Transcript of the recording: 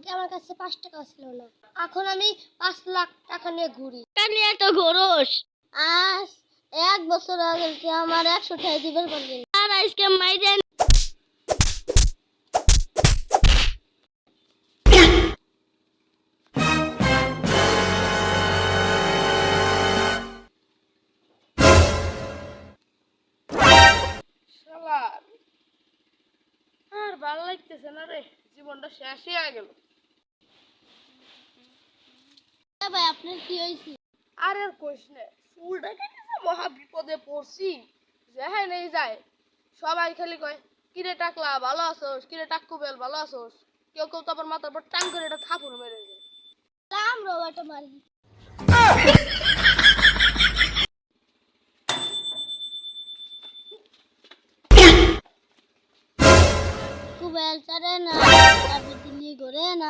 আগে আমার কাছে পাঁচ টাকা ছিল না? এখন আমি পাঁচ লাখ টাকা নিয়ে ঘুরি। কানি এত ঘোরস? আজ এক বছর আগে আমার একশো টাকা দিবেন পারবেন আর আজকে মাইরেন আর ভালো লাগতেছে না রে জীবনটা শেষই হয়ে গেল। ভাই আপনার কি হয়েছে? আর আর কইস না চুলটা কেটেছে মহা বিপদে পড়ছি যেহাই নেই যায় সবাই খালি কয় কিরে টাকলা ভালো আছোস? কিরে টাক্কু বেল ভালো আছোস? কেউ কেউ তো আবার মাথার পর টাং করে এটা থাপুর মেরে রাম রোবাটা মারি। কুবেল চারে না তারপর দিল্লি ঘুরে না।